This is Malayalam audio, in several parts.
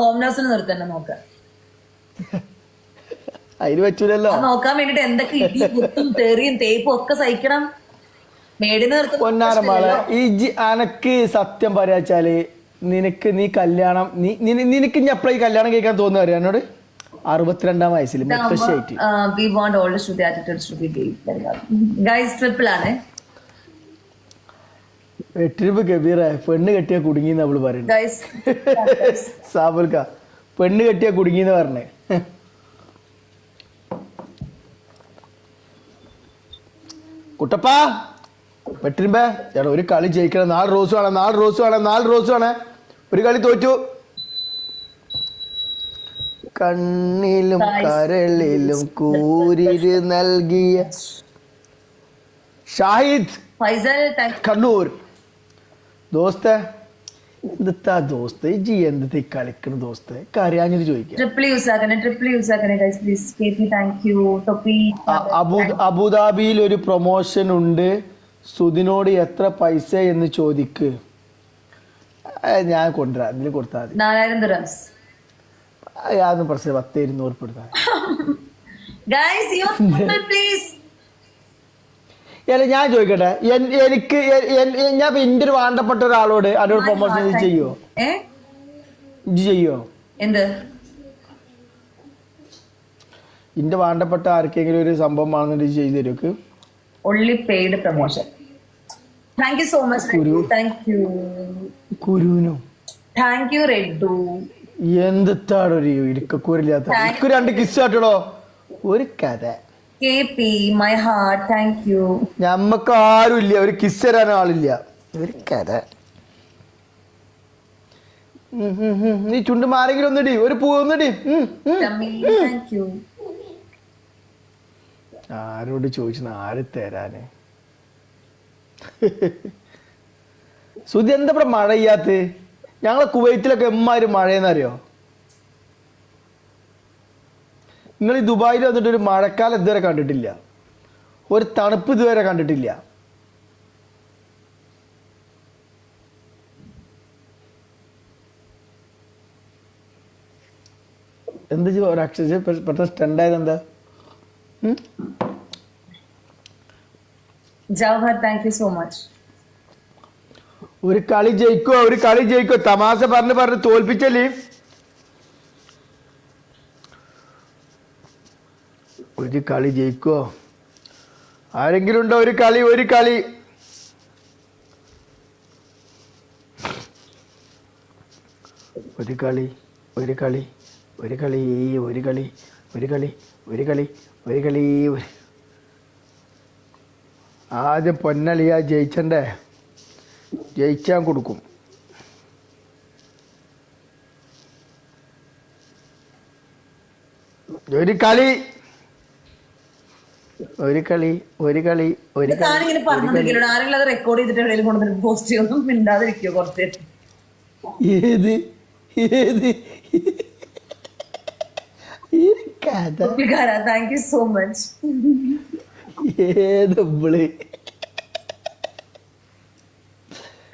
ഹോം നഴ്സിന് നിർത്തന്നെ നോക്ക. അതിന് പറ്റൂലല്ലോ. നോക്കാൻ വേണ്ടിട്ട് എന്തൊക്കെ ഇടി കുത്തും തെറിയും തേപ്പും ഒക്കെ സഹിക്കണം. മേടിന് പൊന്നാരമാളെ ഈ അനക്ക് സത്യം പറയാച്ചാൽ നിനക്ക് നീ കല്യാണം നീ നിനക്ക് ഇനി അപ്പഴേ കല്യാണം കഴിക്കാൻ തോന്നുന്നു അറിയാം എന്നോട്? അറുപത്തിരണ്ടാം വയസ്സിൽ മുത്തശ്ശിയായിട്ട് we want old to be attitude to be guys triple ആണ്. എട്ടിരിപ്പ് കബീറ പെണ്ണ് കെട്ടിയ കുടുങ്ങി അവൾ പറയുന്നത് സാബുൽക്ക പെണ്ണ് കെട്ടിയ കുടുങ്ങി എന്ന് പറഞ്ഞേ. കുട്ടപ്പാ പെട്ടിരുമ്പേ ചേട്ടാ ഒരു കളി ജയിക്കണം. നാല് റോസ് വേണം നാല് റോസ് വേണം നാല് റോസ് വേണേ. ഒരു കളി തോറ്റു. കണ്ണിലും കരളിലും കൂരിര് നൽകിയ ഷാഹിദ് ഫൈസൽ കണ്ണൂർ. ദോസ്തേ എന്താ ദോസ്ത്? ജി എന്ത് കളിക്കണ ദോസ്ത്? കരയാഞ്ഞിട്ട് ചോദിക്കാം. അബുദാബിയിൽ ഒരു പ്രൊമോഷൻ ഉണ്ട്. സുദിനോട് എത്ര പൈസ എന്ന് ചോദിക്ക്. ഞാൻ കൊണ്ടുവരാം. ഇതിൽ കൊടുത്താൽ മതി. അതൊന്നും പ്രശ്നം പത്ത് ഇരുന്നൂറ് ഉൾപ്പെടുത്താം അല്ല ഞാൻ ചോദിക്കട്ടെ. എനിക്ക് ഞാൻ എന്റെ ഒരു വേണ്ടപ്പെട്ട ഒരാളോട് അതിനോട് പ്രൊമോഷൻ ചെയ്യോ? ചെയ്യോ? എന്ത്? ഇന്റെ വേണ്ടപ്പെട്ട ആർക്കെങ്കിലും ഒരു സംഭവം ആണെന്നുണ്ടെങ്കിൽ ചെയ്തു തരും only paid promotion thank you so much Guru thank you ഗുരുവിനോ thank you റെഡ്ഡു എന്താണ് ഒരു ഇടുക്കക്കൂരില്ലാത്ത എനിക്ക് രണ്ട് കിസ് കാട്ടടോ ഒരു കഥ. Heart, thank you. ഞമ്മക്ക് ആരും ഇല്ല ഒരു കിസ് തരാൻ ആളില്ല. ഒരു കഥ. നീ ചുണ്ട് മാരെങ്കിലും ഒന്നിടി ഒരു പൂ ഒന്നിടി. ആരോട് ചോദിച്ചു ആര് തരാന്? സുധി എന്താ ഇവിടെ മഴ ചെയ്യാത്ത ഞങ്ങളെ കുവൈറ്റിലൊക്കെ എമ്മാര് മഴയെന്നറിയോ നിങ്ങൾ ഈ ദുബായിൽ വന്നിട്ട് ഒരു മഴക്കാലം ഇതുവരെ കണ്ടിട്ടില്ല. ഒരു തണുപ്പ് ഇതുവരെ കണ്ടിട്ടില്ല. എന്ത്? ഒരു അക്ഷയ പെട്ടെന്ന് സ്റ്റണ്ടായത് എന്താ സോ മച്ച് ഒരു കളി ജയിക്കോ ഒരു കളി ജയിക്കോ തമാശ പറഞ്ഞ് പറഞ്ഞ് തോൽപ്പിച്ചല്ലേ? ഒരു കളി ജയിക്കോ? ആരെങ്കിലും ഉണ്ടോ ഒരു കളി ഒരു കളി? ഒരു കളി ഒരു കളി ഒരു കളി ഒരു കളി ഒരു കളി ഒരു കളി ഒരു കളി ആദ്യം പൊന്നളിയാ ജയിച്ചണ്ടേ? ജയിച്ചാൻ കൊടുക്കും. ഒരു കളി ഒരു കളി ഒരു കളി ഒരു ആരെങ്കിലും അത് റെക്കോർഡ് ചെയ്തിട്ട് കൊണ്ടുവന്നിട്ട് പോസ്റ്റ് ചെയ്യൊന്നും മിണ്ടാതിരിക്കോ കുറച്ച്? ഏത്? ഏത്? ഈ കഥ. പുള്ളിക്കാരാ thank you so much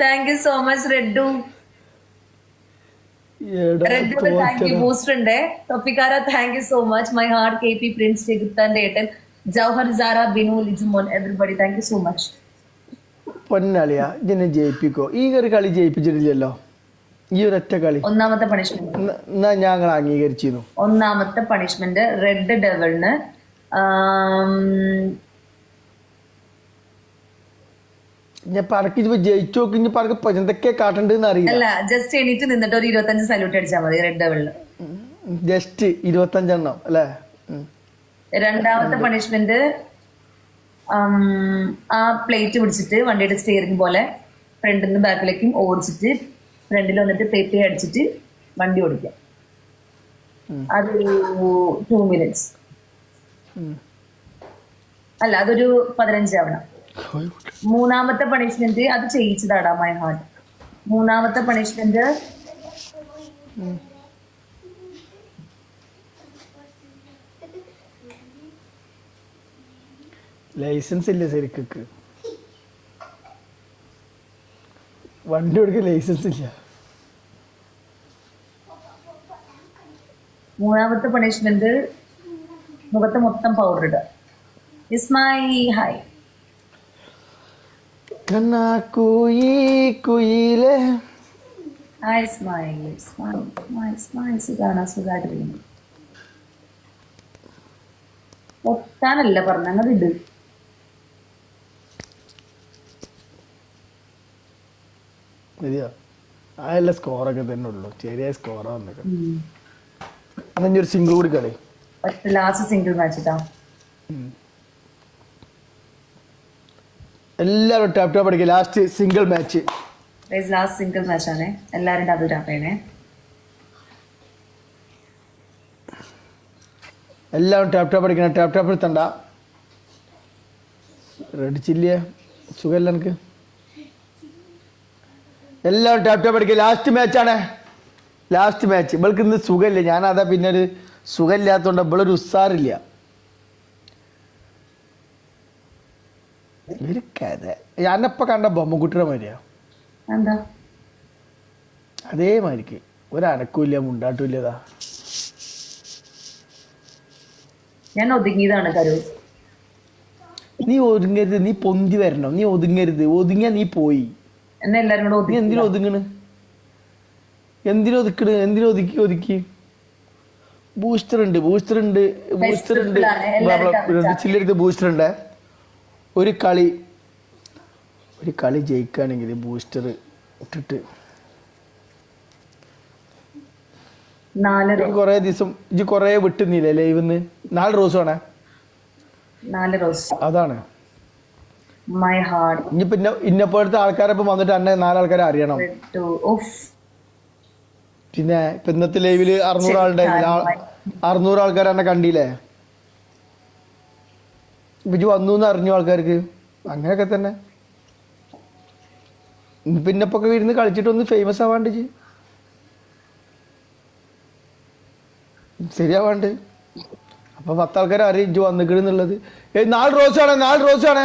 thank you so much റെഡു റെഡു താങ്ക് യു ഉണ്ട്. തൊപ്പിക്കാര thank you so much my heart K P prince ചെകുത്താന്റെ ഏട്ടൻ Jouhar Sara Binu Lijumon everybody thank you so much പൊന്നാളിയ ഇതിനെ ജയിപ്പിക്കോ. ഈ ഒരു കളി ജയിപ്പിച്ചിട്ടില്ലല്ലോ. ഈ ഒരൊറ്റ കളി. ഒന്നാമത്തെ പണിഷ്മെന്റ് എന്നാ- ഞങ്ങൾ അംഗീകരിച്ചിരുന്നു. ഒന്നാമത്തെ പണിഷ്മെന്റ് റെഡ് ഡെവലിന് ഞാൻ പറക്ക് ഇപ്പൊ ജയിച്ചു നോക്കി ഇനി പറക്ക് എന്തൊക്കെ കാട്ടണ്ടെന്ന് അറിയില്ല. അല്ല ജസ്റ്റ് എണീറ്റ് നിന്നിട്ട് ഒരു ഇരുപത്തഞ്ച് സല്യൂട്ട് അടിച്ചാൽ മതി റെഡ് ഡെവലിന് ജസ്റ്റ് ഇരുപത്തഞ്ചെണ്ണം അല്ലേ. രണ്ടാമത്തെ പണിഷ്മെന്റ് ആ പ്ലേറ്റ് പിടിച്ചിട്ട് വണ്ടിയുടെ സ്റ്റിയറിംഗ് പോലെ ഫ്രണ്ടിൽ നിന്ന് ബാക്കിലേക്കും ഓടിച്ചിട്ട് ഫ്രണ്ടിൽ വന്നിട്ട് പേപ്പി അടിച്ചിട്ട് വണ്ടി ഓടിക്കാം. അതൊരു ടു മിനിറ്റ്സ് അല്ല അതൊരു പതിനഞ്ചാവണം മൂന്നാമത്തെ പണിഷ്മെന്റ് അത് ചെയ്യിച്ചതാടാ മൈ ഹാർട്ട് മൂന്നാമത്തെ പണിഷ്മെന്റ് ലൈസൻസ് ഇല്ല ശരിക്കൊക്കെ. വണ്ടി കൊടുക്ക ലൈസൻസ് ഇല്ല. മൂന്നാമത്തെ പണിഷ്മെന്റ് മുഖത്ത് മൊത്തം പൗഡർ ഇടുക. Is my high Kanna Kui കുയിലേ hi സുഖാണ് പറഞ്ഞ അങ്ങോട്ട് ഇട്. മതിയോ? അതല്ല സ്കോറൊക്കെ തന്നെ ഉള്ളൂ. ചെറിയ സ്കോറാ വന്നേക്ക ഇനി ഒരു സിംഗിൾ കൂടി കളി. ലാസ്റ്റ് സിംഗിൾ മാച്ച് എല്ലാവരും ടാപ്പ് ടാപ്പ് അടിക്കുക last single match last single match ആണ്. എല്ലാവരും അത് ടാപ്പേണേ എല്ലാവരും ടാപ്പ് ടാപ്പ് അടിക്കണം. ടാപ്പ് ടാപ്പ് എടുത്തണ്ട. റെഡ് ചില്ലിയ സുഖമല്ല എനിക്ക് എല്ലാവരും ടാപ്പ് ടാപ്പ് അടിക്കുക. ലാസ്റ്റ് മാച്ചാണ് ലാസ്റ്റ് മാച്ച് ഇവൾക്ക് ഇന്ന് സുഖമില്ല. ഞാൻ അതാ പിന്നെ ഒരു സുഖമില്ലാത്തതുകൊണ്ട് ഇവളൊരു ഉസ്സാറില്ല ഒരു കഥ. ഞാനപ്പ കണ്ട ബൊമ്മക്കുട്ടിയുടെ മാതിരിയാ. അതേമാതിരിക്ക്. ഒരനക്കൂല്ല മുണ്ടാട്ടുമില്ലതാ ഞാൻ ഒതുങ്ങിയതാണ് കരു. നീ ഒതുങ്ങരുത്. നീ പൊന്തി വരണം. നീ ഒതുങ്ങരുത്. ഒതുങ്ങിയ നീ പോയി. എന്നെ എല്ലാരും കൂടെ ഒതുക്കി എന്തിനു ഒതുങ്ങണ്? എന്തിനു ഒതുക്കണ്? എന്തിനു ഒതുക്കി ഒതുക്കി? ബൂസ്റ്റർ ഉണ്ട് ബൂസ്റ്റർ ഉണ്ട് ബൂസ്റ്റർ ഉണ്ട്. ചില്ലടുത്ത് ബൂസ്റ്റർ ഉണ്ട്? ഒരു കളി. ഒരു കളി ജയിക്കുകയാണെങ്കിൽ ബൂസ്റ്റർ ഇട്ടിട്ട്. കുറേ ദിവസം ഇജ്ജ് കുറേ വിട്ടുന്നില്ലേ ലൈവിന്ന് നാല് റോസ് ആണേ അതാണ്. മൈ ഹാർട്ട് ഇനിയിപ്പോ പിന്നെ ഇന്നപ്പോഴത്തെ ആൾക്കാരെ ഇപ്പം വന്നിട്ട് എന്നെ നാലാൾക്കാരെ അറിയണം. പിന്നെ ഇപ്പൊ ഇന്നത്തെ ലൈവിൽ അറുന്നൂറ് ആളുണ്ടായിരുന്നില്ല അറുന്നൂറ് ആൾക്കാർ എന്നെ കണ്ടില്ലേ? ബിജു വന്നു എന്ന് അറിഞ്ഞു ആൾക്കാർക്ക്. അങ്ങനെയൊക്കെ തന്നെ. പിന്നെ ഇപ്പൊ ഇരുന്ന് കളിച്ചിട്ടൊന്ന് ഫേമസ് ആവാണ്ട്. ശരിയാവാണ്ട്. അപ്പൊ പത്താൾക്കാർ അറിയിച്ചു വന്നിക്കണെന്നുള്ളത് ഏയ് നാല് റോസ് ആണേ നാല് റോസ് ആണേ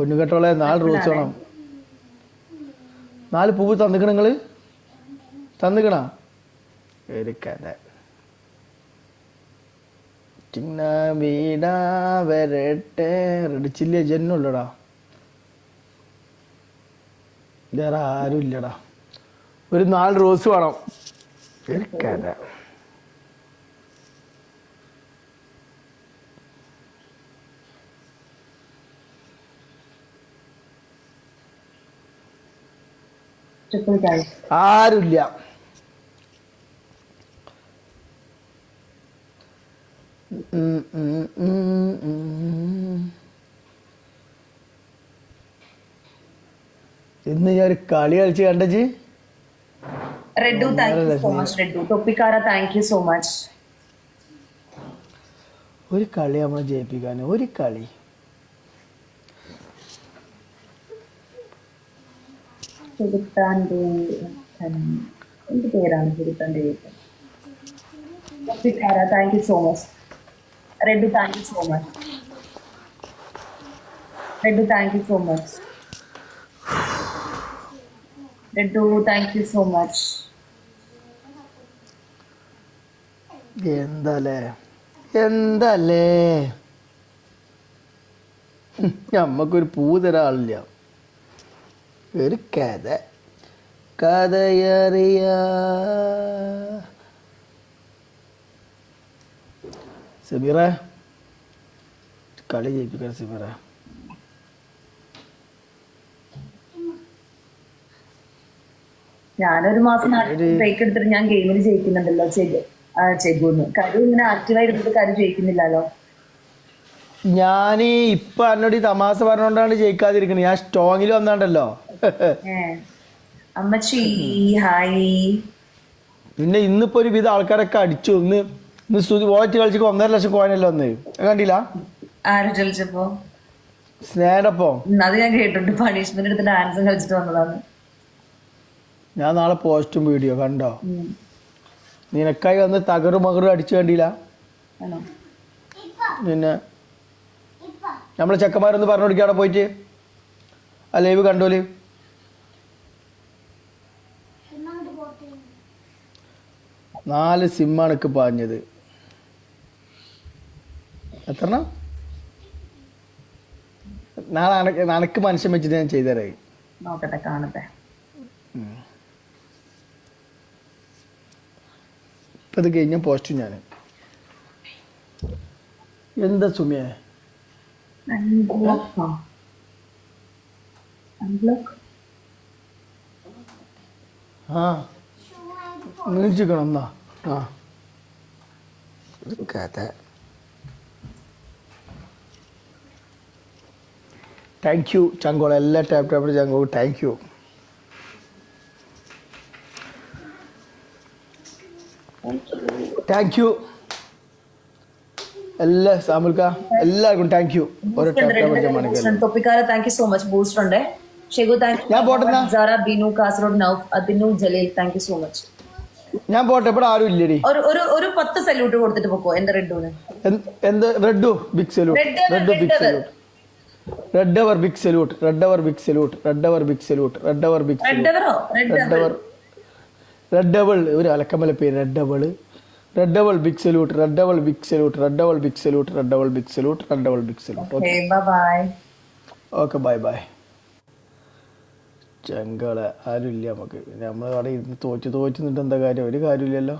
പൊന്നു കെട്ടോളെ നാല് റോസ് വേണം. നാല് പൂവ് തന്നിക്കണ നിങ്ങൾ? തന്നിക്കണ? ഒരു കഥ. ചിന്ന വീടാ വരട്ടെ. റെഡിച്ചില്ല ജനുള്ളടാ വേറെ ആരും ഇല്ലടാ. ഒരു നാല് റോസ് വേണം. ഒരു കഥ. ആരുമില്ല. ഇന്ന് ഞാൻ ഒരു കളി കളിച്ച് കണ്ടജി. റെഡു താങ്ക് യു സോ മച്ച് റെഡു തൊപ്പിക്കാര താങ്ക് യു സോ മച്ച് ഒരു കളി നമ്മൾ ജയിപ്പിക്കാൻ ഒരു കളി. ചെറുത്താന്റെ എന്ത് പേരാണ് ചെറുത്താന്റെ പേര് thank you so much റെഡു thank you so much റെഡു thank you so much റെഡു thank you so much എന്താലേ എന്താലേ ഹും, ഞമ്മക്കൊരു പൂ തരാൻ ആളില്ല. ഒരു കഥ. കഥയറിയ. സമീറ കളി ജയിപ്പിക്കാൻ സമീറ. ഞാനൊരു മാസം ബ്രേക്ക് എടുത്തിട്ട് ഞാൻ ഗെയിമിൽ ജയിക്കുന്നുണ്ടല്ലോ ചെഗു. ആ ചെഗുന്ന്. കരു ഇങ്ങനെ ആക്റ്റീവായിട്ട് കരു ജയിക്കുന്നില്ലല്ലോ? ഞാൻ ഇപ്പൊ എന്നോട് ഈ തമാശ പറഞ്ഞോണ്ടാണ് ജയിക്കാതിരിക്കുന്നത് ഞാൻ സ്ട്രോങ്ങിൽ വന്നാണ്ടല്ലോ. അമ്മച്ചി ഹായ്. പിന്നെ ഇന്നിപ്പോ ഒരു വിധ ആൾക്കാരൊക്കെ അടിച്ചു. ഇന്ന് ഇന്ന് സ്തുതി വോളറ്റ് കളിച്ചപ്പോ ഒന്നര ലക്ഷം കോയിനല്ലോ ഒന്ന് കണ്ടില്ല? ആര് കളിച്ചപ്പോ? സ്നേഹപ്പോ അത് ഞാൻ കേട്ടിട്ടുണ്ട്. പണിഷ്മെന്റ് എടുത്ത് ഡാൻസും കളിച്ചിട്ട് വന്നതാണ്. ഞാൻ നാളെ പോസ്റ്റും വീഡിയോ കണ്ടോ. നിനക്കായി വന്ന് തകറും മകറും അടിച്ചു കണ്ടില്ല? പിന്നെ നമ്മളെ ചെക്കന്മാരൊന്ന് പറഞ്ഞു കൊടുക്കാടെ പോയിട്ട്. ആ ലൈവ് കണ്ടോൽ? നാല് സിമ്മാണ് എനിക്ക് പാഞ്ഞത്. എത്ര നാളെ നനക്ക് മനുഷ്യൻ വെച്ചിട്ട് ഞാൻ ചെയ്തുതരായി നോക്കട്ടെ കാണട്ടെ. ഇപ്പം ഇത് കഴിഞ്ഞ പോസ്റ്റ് ഞാൻ എന്താ സുമിയെ? ആ? നീച്ചിക്കണം എന്നാ. ആ. ഒരു കഥ താങ്ക് യു ചങ്കോള എല്ലാ ടാപ്പ് ടാപ്പിലും ചങ്കോ താങ്ക് യു താങ്ക് യു എല്ലാ സാമുൽക്ക എല്ലാവർക്കും താങ്ക് യു ഓരോ ടാപ്പ് ടാപ്പ് തൊപ്പിക്കാര thank you so much booster ഉണ്ട്. ഷെഗു താങ്ക് ഞാൻ പോട്ടെ ബിനു കാസർഗോഡ് നൗഫ് അതിനു Jaleel. Thank you so much ഞാൻ പോട്ടെ ഇവിടെ ആരും ഇല്ലടി ഒരു ഒരു ഒരു പത്ത് സല്യൂട്ട് കൊടുത്തിട്ട് പോക്കോ എന്റെ റെഡൂന് എന്ത് red big salute red big salute red അവർ ബിഗ് സല്യൂട്ട് റെഡ് അവർ ബിഗ് സല്യൂട്ട് റെഡ് അവർ ബിഗ് സല്യൂട്ട് റെഡ് അവർ ബിഗ് റെഡ് അവർ റെഡ് ഡബിൾ ഒരു അലക്കമല പേര് red double red double big salute red double big salute red double big salute red double big salute red double big salute okay bye bye Chengala. ആരുമില്ല നമുക്ക്. നമ്മൾ അവിടെ ഇരുന്ന് തോറ്റ് തോറ്റ് നിന്നിട്ട് എന്താ കാര്യം? ഒരു കാര്യമില്ലല്ലോ